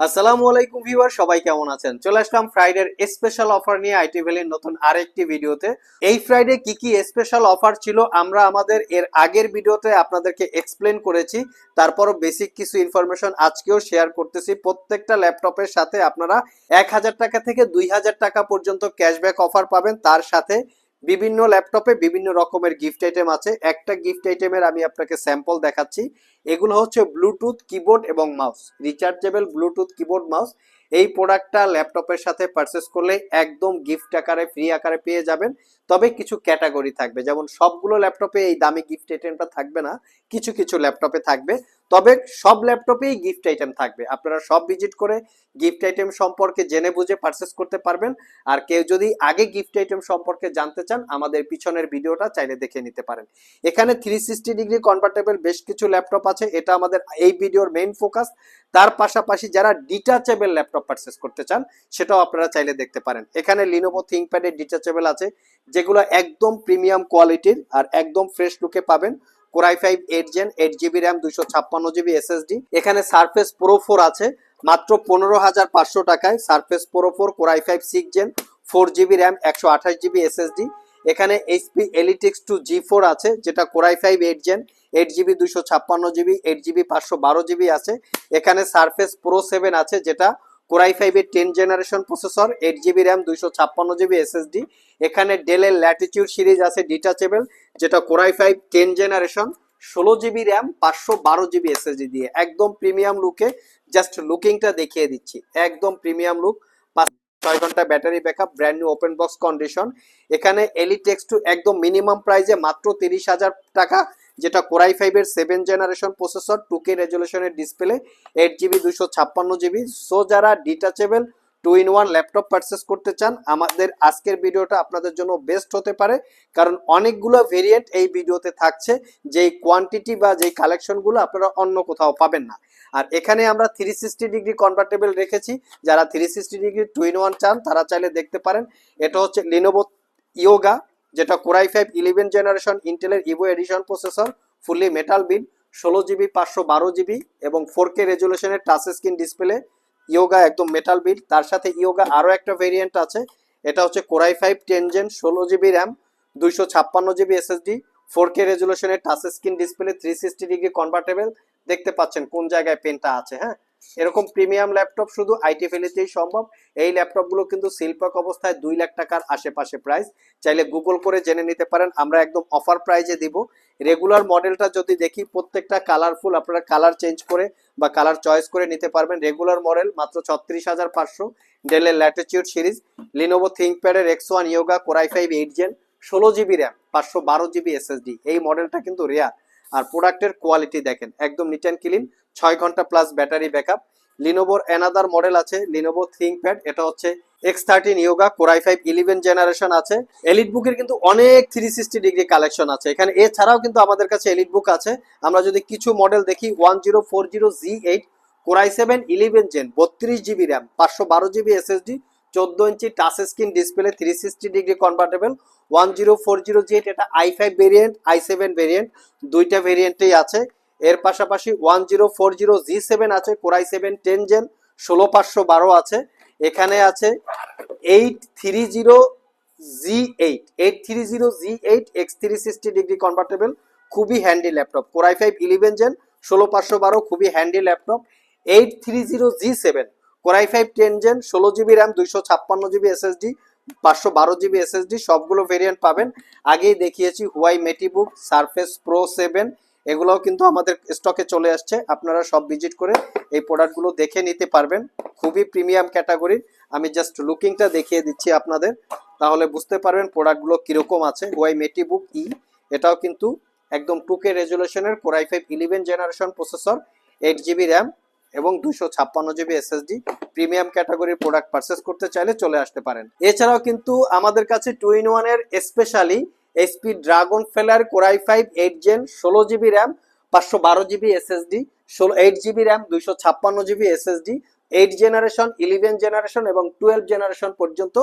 আসসালামু আলাইকুম ভিউয়ার, সবাই কেমন আছেন? চলে আসলাম ফ্রাইডের স্পেশাল অফার নিয়ে আইটি ভ্যালির নতুন আরেকটি ভিডিওতে। এই ফ্রাইডে কি কি স্পেশাল অফার ছিল আমরা আমাদের এর আগের ভিডিওতে আপনাদেরকে এক্সপ্লেন করেছি। তারপরও বেসিক কিছু ইনফরমেশন আজকেও শেয়ার করতেছি। প্রত্যেকটা ল্যাপটপের সাথে আপনারা এক হাজার টাকা থেকে দুই হাজার টাকা পর্যন্ত ক্যাশব্যাক অফার পাবেন। তার সাথে বিভিন্ন ল্যাপটপে বিভিন্ন রকমের গিফট আইটেম আছে। একটা গিফট আইটেমের আমি আপনাকে স্যাম্পল দেখাচ্ছি। এগুলো হচ্ছে ব্লুটুথ কিবোর্ড এবং mouse rechargeable bluetooth keyboard mouse এই প্রোডাক্টটা ল্যাপটপের সাথে পারচেস করলে একদম গিফট আকারে ফ্রি আকারে পেয়ে যাবেন। তবে কিছু ক্যাটাগরি থাকবে। যেমন সবগুলো ল্যাপটপে এই দামি গিফট আইটেমটা থাকবে না, কিছু কিছু ল্যাপটপে থাকবে। তবে সব ল্যাপটপেই গিফট আইটেম থাকবে। আপনারা সব ভিজিট করে গিফট আইটেম সম্পর্কে জেনে বুঝে পারচেস করতে পারবেন। আর কেউ যদি আগে গিফট আইটেম সম্পর্কে জানতে চান, আমাদের পিছনের ভিডিওটা চাইলে দেখে নিতে পারেন। এখানে থ্রি সিক্সটি ডিগ্রি কনভার্টেবল বেশ কিছু ল্যাপটপ আছে। এটা আমাদের এই ভিডিওর মেইন ফোকাস তার পাশাপাশি যারা ডিটাচেবল ল্যাপটপ পারচেস করতে চান, সেটাও আপনারা চাইলে দেখতে পারেন। এখানে লিনোভো থিঙ্কপ্যাডের ডিটাচেবল আছে, যেগুলো একদম প্রিমিয়াম কোয়ালিটির আর একদম ফ্রেশ লুকে পাবেন। Core i five eight gen eight GB RAM দুইশো ছাপ্পান্ন জিবি এসএসডি এখানে সারফেস প্রো ফোর আছে, মাত্র পনেরো হাজার পাঁচশো টাকায় Surface Pro four core i five six gen four GB RAM একশো আঠাশ জিবি এসএসডি এখানে HP Elite x two G four আছে, যেটা core i five eight gen eight GB দুইশো ছাপ্পান্ন জিবি এইট জিবি পাঁচশো বারো জিবি আছে। এখানে সারফেস প্রো সেভেন আছে, যেটা কোরাই ফাইভের ten generation processor eight GB RAM দুইশো ছাপ্পান্ন জিবি এসএসডি এখানে ডেলের ল্যাটিটিউড সিরিজ আছে ডিটাচেবল যেটা core i five ten generation, ষোলো জিবি র্যাম পাঁচশো বারো জিবি এসএসডি দিয়ে। একদম প্রিমিয়াম লুকে জাস্ট লুকিংটা দেখিয়ে দিচ্ছি। একদম প্রিমিয়াম লুক ছয় ঘণ্টা battery backup brand new open box condition এখানে এলিটেক্স টু একদম মিনিমাম প্রাইসে মাত্র তিরিশ হাজার টাকা। যেটা কোরাই ফাইভের seven generation processor two K রেজলিউশনের display eight GB দুশো ছাপ্পান্ন জিবি সো যারা detachable two in one laptop purchase করতে চান, আমাদের আজকের ভিডিওটা আপনাদের জন্য বেস্ট হতে পারে। কারণ অনেকগুলো ভেরিয়েন্ট এই ভিডিওতে থাকছে, যেই কোয়ান্টিটি বা যেই কালেকশনগুলো আপনারা অন্য কোথাও পাবেন না। আর এখানে আমরা থ্রি সিক্সটি ডিগ্রি কনভার্টেবল রেখেছি। যারা three sixty degree two in one চান, তারা চাইলে দেখতে পারেন। এটা হচ্ছে লিনোভো ইয়োগা যেটা core i five eleven generation ইন্টেলের Evo edition processor fully metal build ষোলো জিবি পাঁচশো বারো জিবি এবং ফোর কে রেজুলেশনের টাচ স্ক্রিন ডিসপ্লে ইয়োগা একদম মেটাল বিল তার সাথে ইয়োগা আরও একটা ভেরিয়েন্ট আছে, এটা হচ্ছে core i five ten gen ষোলো জিবি র্যাম দুইশো ছাপ্পান্ন GB SSD four K রেজুলেশনের touch screen display three sixty degree convertible দেখতে পাচ্ছেন কোন জায়গায় পেনটা আছে হ্যাঁ? এরকম প্রিমিয়াম ল্যাপটপ শুধু আইটি ফেলিতেই সম্ভব। এই ল্যাপটপগুলো কিন্তু শিল্পক অবস্থায় দুই লাখ টাকার আশেপাশে প্রাইস চাইলে গুগল করে জেনে নিতে পারেন, আমরা একদম অফার প্রাইজে দিব। রেগুলার মডেলটা যদি দেখি, প্রত্যেকটা কালারফুল আপনারা কালার চেঞ্জ করে বা কালার চয়েস করে নিতে পারবেন। রেগুলার মডেল মাত্র ছত্রিশ হাজার পাঁচশো। ডেলের Latitude series Lenovo থিঙ্কপ্যাডের X one Yoga core i five eight gen ষোলো জিবি র্যাম পাঁচশো বারো জিবি এসএসডি এই মডেলটা কিন্তু রেয়ার আর প্রোডাক্টের কোয়ালিটি দেখেন, একদম নিট অ্যান্ড ক্লিন ছয় ঘণ্টা প্লাস ব্যাটারি ব্যাকআপ লিনোভোর অ্যানাদার মডেল আছে লিনোভো থিঙ্কপ্যাড এটা হচ্ছে X thirteen Yoga core i five eleven generation আছে এলিট বুকের কিন্তু অনেক থ্রি সিক্সটি ডিগ্রি কালেকশন আছে, এখানে এছাড়াও কিন্তু আমাদের কাছে এলিট বুক আছে, আমরা যদি কিছু মডেল দেখি one zero four zero G eight core i seven eleven gen বত্রিশ জিবি র্যাম পাঁচশো বারো জিবি এসএসডি চোদ্দ ইঞ্চি touch screen display three sixty degree convertible one zero four zero G eight এটা I five variant I seven variant দুইটা ভেরিয়েন্টেই আছে। এর পাশাপাশি one zero four zero G seven আছে core i seven ten gen ষোলো পাঁচশো বারো আছে। এখানে আছে eight three zero G eight eight three zero G eight X three sixty degree convertible খুবই handy laptop core i five eleven gen ষোলো পাঁচশো বারো, খুবই handy laptop eight three zero G seven core i five ten gen ষোলো GB RAM দুইশো ছাপ্পান্ন GB SSD পাঁচশো বারো জিবি এসএসডি সবগুলো ভেরিয়েন্ট পাবেন। আগেই দেখিয়েছি Huawei MateBook Surface Pro seven এগুলোও কিন্তু আমাদের স্টকে চলে আসছে। আপনারা সব ভিজিট করে এই প্রোডাক্টগুলো দেখে নিতে পারবেন। খুবই প্রিমিয়াম ক্যাটাগরির আমি জাস্ট লুকিংটা দেখিয়ে দিচ্ছি আপনাদের। তাহলে বুঝতে পারবেন প্রোডাক্টগুলো কীরকম আছে। ওয়াই মেটিবুক ই এটাও কিন্তু একদম two K রেজুলেশনের core i five eleven generation processor eight GB RAM এবং দুশো ছাপ্পান্ন জিবি এসএসডি প্রিমিয়াম ক্যাটাগরির প্রোডাক্ট পারচেস করতে চাইলে চলে আসতে পারেন। এছাড়াও কিন্তু আমাদের কাছে টু ইন ওয়ানের স্পেশালি এসপি ড্রাগন ফেলার core i five eight gen ষোলো জিবি র্যাম, পাঁচশো বারো জিবি এসএসডি, ষোলো, এইট জিবি র্যাম, দুইশো ছাপ্পান্ন GB SSD, eight generation, eleven generation এবং টুয়েলভ জেনারেশন পর্যন্ত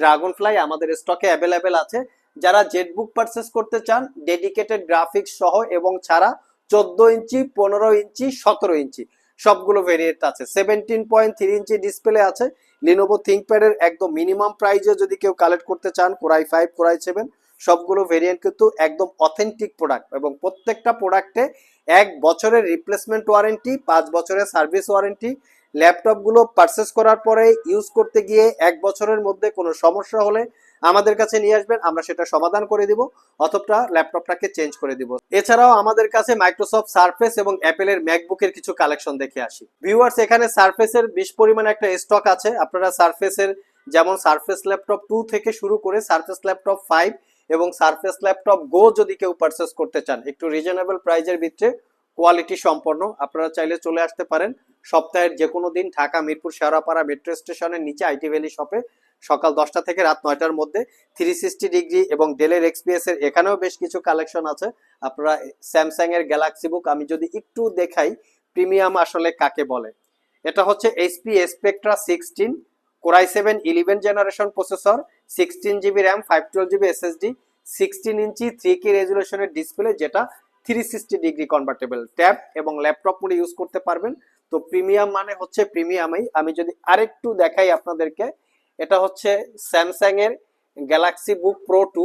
ড্রাগন ফ্লাই আমাদের স্টকে অ্যাভেলেবেল আছে। যারা জেট বুক পারচেস করতে চান, ডেডিকেটেড গ্রাফিক্স সহ এবং ছাড়া চোদ্দ ইঞ্চি, পনেরো ইঞ্চি, সতেরো ইঞ্চি। সবগুলো ভেরিয়েন্ট আছে। Seventeen point three inch display আছে। লিনোভো থিঙ্কপ্যাডের একদম মিনিমাম প্রাইজে যদি কেউ কালেক্ট করতে চান core i five core i seven সবগুলো ভেরিয়েন্ট কিন্তু একদম অথেন্টিক প্রোডাক্ট এবং প্রত্যেকটা প্রোডাক্টে এক বছরের রিপ্লেসমেন্ট ওয়ারেন্টি পাঁচ বছরের সার্ভিস ওয়ারেন্টি ল্যাপটপগুলো পারচেস করার পরে ইউজ করতে গিয়ে এক বছরের মধ্যে কোনো সমস্যা হলে আমাদের কাছে নিয়ে আসবেন, আমরা সেটা সমাধান করে দিব, অথবা ল্যাপটপটাকে চেঞ্জ করে দিব। এছাড়াও আমাদের কাছে মাইক্রোসফট সার্ফেস এবং অ্যাপেলের ম্যাকবুকের কিছু কালেকশন দেখে আসি। ভিউয়ার্স এখানে সার্ফেসের বিশ পরিমাণে একটা স্টক আছে। আপনারা সার্ফেসের যেমন সার্ফেস ল্যাপটপ টু থেকে শুরু করে সার্ফেস ল্যাপটপ ফাইভ এবং সার্ফেস ল্যাপটপ গো যদি কেউ পারচেস করতে চান, একটু রিজনেবল প্রাইজের ভিতরে কোয়ালিটি সম্পন্ন। আপনারা চাইলে চলে আসতে পারেন। সপ্তাহের যে কোনো দিন ঢাকা, মিরপুর, শেওড়াপাড়া মেট্রো স্টেশনের নিচে আইটি ভ্যালি শপে সকাল দশটা থেকে রাত নয়টার মধ্যে থ্রি সিক্সটি ডিগ্রি এবং ডেলের এক্সপিএস এর এখানেও বেশ কিছু কালেকশন আছে। আপনারা স্যামসাং এর গ্যালাক্সি বুক আমি যদি একটু দেখাই প্রিমিয়াম আসলে কাকে বলে? এটা হচ্ছে HP Spectre sixteen core i seven eleven generation processor sixteen GB RAM five twelve GB SSD sixteen inch three K রেজুলেশনের display যেটা three sixty degree convertible tab এবং ল্যাপটপ মোডে ইউজ করতে পারবেন। তো প্রিমিয়াম মানে হচ্ছে প্রিমিয়ামই আমি যদি আরেকটু দেখাই আপনাদেরকে, এটা হচ্ছে স্যামসাং এর Galaxy Book Pro two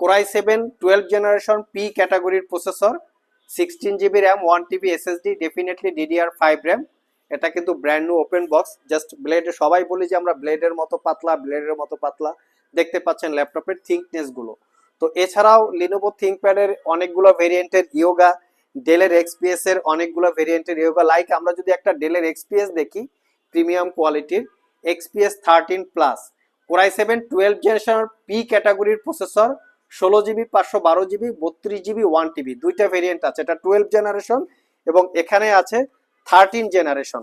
core i seven twelve generation P ক্যাটাগরির processor sixteen GB RAM one TB SSD definitely DDR five RAM এটা কিন্তু brand new open box just ব্লেডে সবাই বলি যে আমরা ব্লেডের মতো পাতলা ব্লেডের মতো পাতলা। দেখতে পাচ্ছেন ল্যাপটপের থিঙ্কনেসগুলো। তো এছাড়াও লিনোভো থিঙ্কপ্যাডের অনেকগুলো ভেরিয়েন্টের ইয়োগা ডেলের এক্সপিএস এর অনেকগুলো ভেরিয়েন্টের ইয়োগা লাইক আমরা যদি একটা ডেলের এক্সপিএস দেখি প্রিমিয়াম কোয়ালিটির XPS thirteen plus core i seven twelve generation P ক্যাটাগরির প্রসেসর ষোলো জিবি পাঁচশো বারো জিবি বত্রিশ জিবি ওয়ান টিবি দুইটা ভেরিয়েন্ট আছে। এটা টুয়েলভ জেনারেশন এবং এখানে আছে থার্টিন জেনারেশন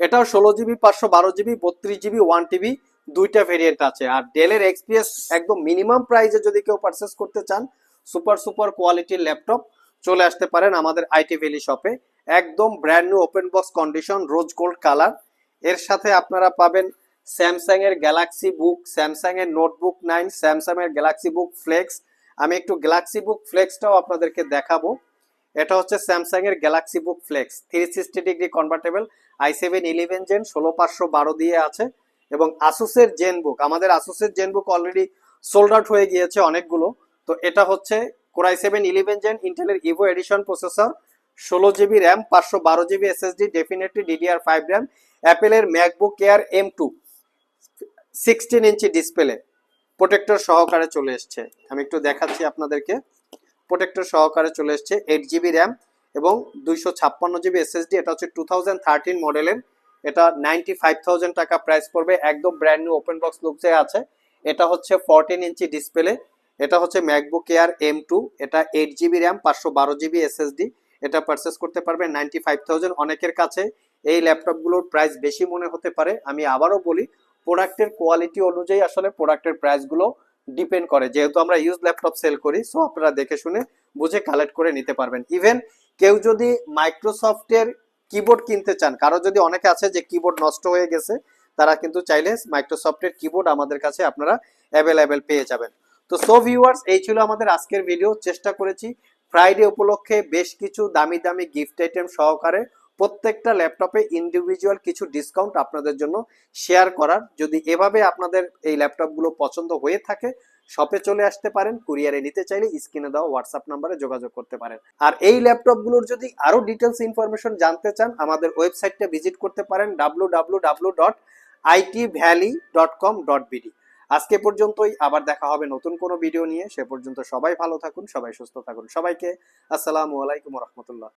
এটাও ষোলো জিবি পাঁচশো বারো জিবি বত্রিশ জিবি ওয়ান টিবি দুইটা ভেরিয়েন্ট আছে। আর ডেলের এক্সপিএস একদম মিনিমাম প্রাইসে যদি কেউ পারচেস করতে চান সুপার সুপার কোয়ালিটির ল্যাপটপ চলে আসতে পারেন আমাদের আইটি ভ্যালি শপে একদম brand new open box condition rose gold কালারের সাথে আপনারা পাবেন স্যামসাং এর গ্যালাক্সি বুক স্যামসাং এর নোটবুক নাইন স্যামসাং এর গ্যালাক্সি বুক ফ্লেক্স আমি একটু গ্যালাক্সি বুক ফ্লেক্সটাও আপনাদেরকে দেখাবো। এটা হচ্ছে স্যামসাং এর Galaxy Book Flex three sixty degree convertible i seven eleven gen ষোলো পাঁচশো বারো দিয়ে আছে। এবং আসুসের জেন বুক আমাদের আসুসের জেন বুক অলরেডি সোল্ড আউট হয়ে গিয়েছে অনেকগুলো। তো এটা হচ্ছে core i seven eleven gen ইন্টেলের ইভো এডিশন প্রসেসর ষোলো জিবি র্যাম পাঁচশো বারো GB SSD definitely DDR five RAM অ্যাপেলের MacBook Air M two sixteen inch display protector সহকারে চলে এসছে। আমি একটু দেখাচ্ছি আপনাদেরকে। প্রোটেক্টর সহকারে চলে এসছে এইট জিবি র্যাম এবং দুইশো ছাপ্পান্ন জিবি এসএসডি এটা হচ্ছে টু থাউজেন্ড থার্টিন মডেলের এটা নাইনটি ফাইভ থাউজেন্ড টাকা প্রাইস পড়বে, একদম ব্র্যান্ড নিউ ওপেন বক্স লুকসে আছে। এটা হচ্ছে ফোরটিন ইঞ্চি ডিসপ্লে এটা হচ্ছে ম্যাকবুক এয়ার এম টু এটা এইট জিবি র্যাম পাঁচশো বারো জিবি এসএসডি এটা পারচেস করতে পারবে নাইনটি ফাইভ থাউজেন্ড অনেকের কাছে এই ল্যাপটপগুলোর প্রাইস বেশি মনে হতে পারে। আমি আবারও বলি প্রোডাক্টের কোয়ালিটি অনুযায়ী আসলে প্রোডাক্টের প্রাইসগুলো ডিপেন্ড করে। যেহেতু আমরা ইউজ ল্যাপটপ সেল করি সো আপনারা দেখে শুনে বুঝে কালেক্ট করে নিতে পারবেন। ইভেন কেউ যদি মাইক্রোসফটের কিবোর্ড কিনতে চান। কারও যদি অনেকে আছে যে কিবোর্ড নষ্ট হয়ে গেছে, তারা কিন্তু চাইলে মাইক্রোসফটের কিবোর্ড আমাদের কাছে আপনারা অ্যাভেলেবেল পেয়ে যাবেন। তো সো ভিউয়ার্স এই ছিল আমাদের আজকের ভিডিও চেষ্টা করেছি ফ্রাইডে উপলক্ষে বেশ কিছু দামি দামি গিফট আইটেম সহকারে প্রত্যেকটা ল্যাপটপে ইন্ডিভিজুয়াল কিছু ডিসকাউন্ট আপনাদের জন্য শেয়ার করার। যদি এভাবে আপনাদের এই ল্যাপটপগুলো পছন্দ হয়ে থাকে শপে চলে আসতে পারেন কুরিয়ারে নিতে চাইলে স্ক্রিনে দেওয়া হোয়াটসঅ্যাপ নাম্বারে যোগাযোগ করতে পারেন। আর এই ল্যাপটপগুলোর যদি আরও ডিটেলস ইনফরমেশন জানতে চান, আমাদের ওয়েবসাইটটা ভিজিট করতে পারেন W dot IT Valley dot com dot BD আজকে পর্যন্তই, আবার দেখা হবে নতুন কোনো ভিডিও নিয়ে। সে পর্যন্ত সবাই ভালো থাকুন, সবাই সুস্থ থাকুন। সবাইকে আসসালামু আলাইকুম রহমতুল্লাহ।